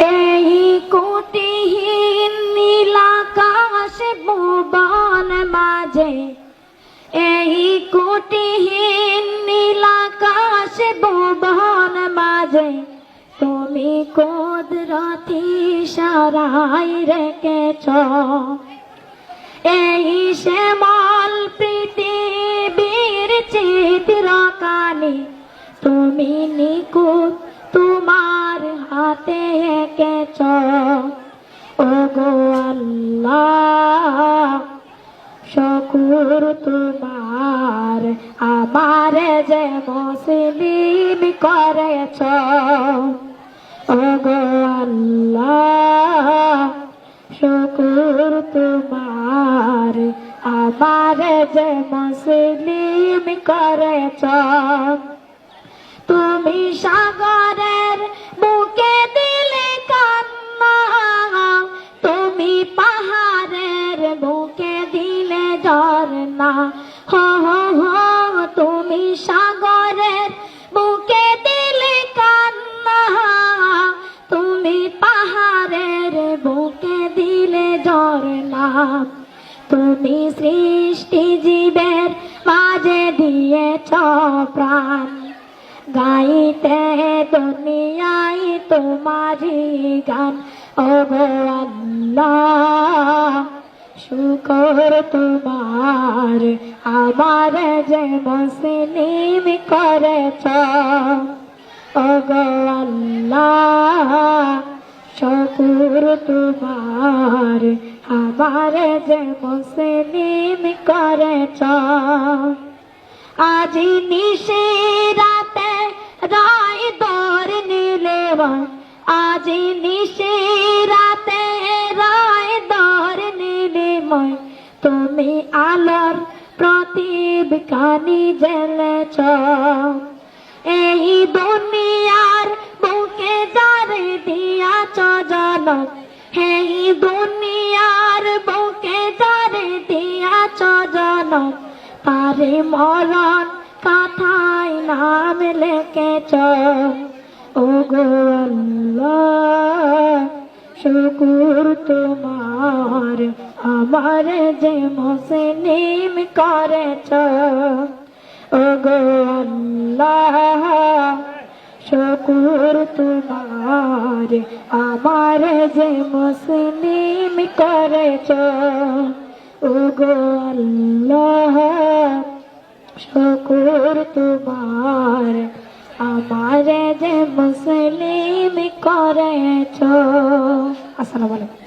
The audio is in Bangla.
এই কোটিহীন নীলাকাশ ভুবন মাঝে, এই কোটিহীন নীলাকাশ ভুবন মাঝে, তুমি কুদরতি সারাই রেখেছ। এই শ্যামল পৃথিবীর চিত্রকানি, তুমি নিকুত তোমার হাতে এঁকেছ ও গো আল্লাহ, শকুর তোমার, আমার যে মুসলিম করেছ। ও গো আল্লাহ, শকুর তোমার, আমার যে মুসলিম করেছ। তুমি সাগরের ঝর্ণা হো হো তুমি সাগরের বুকে দিলে কান্না। তুমি পাহাড়ের বুকে দিলে ঝর্ণা। তুমি সৃষ্টি জীবের মাঝে দিয়েছ প্রাণ। গাইতে দুনিয়ায় তোমারি গান। ও আল্লাহ। শুকর তোমার, আমার যে মুসলিম করেছ। আল্লাহ, শুকুর তোমার, আমার যে মুসলিম করেছ। আজি নিশে রাতে রায় দর নিলে আজি নিশে তুমি আলোর প্রদীপ কানি জ্বেলেছ এই দুনিয়ার বুকে যারে দিয়াছ জনম এই দুনিয়ার বুকে যারে দিয়াছ জনম পারে মরণ কথায় নাম লেখেছ। ও গো আল্লাহ, শুকুর তোমার আমার যে মুসলিম করেছ ও গো আল্লাহ, শুকুর তোমার। আমার যে মুসলিম করেছ ও গো আল্লাহ, শুকুর তোমার। আমার যে মুসলিম করেছ। আসসালামু আলাইকুম।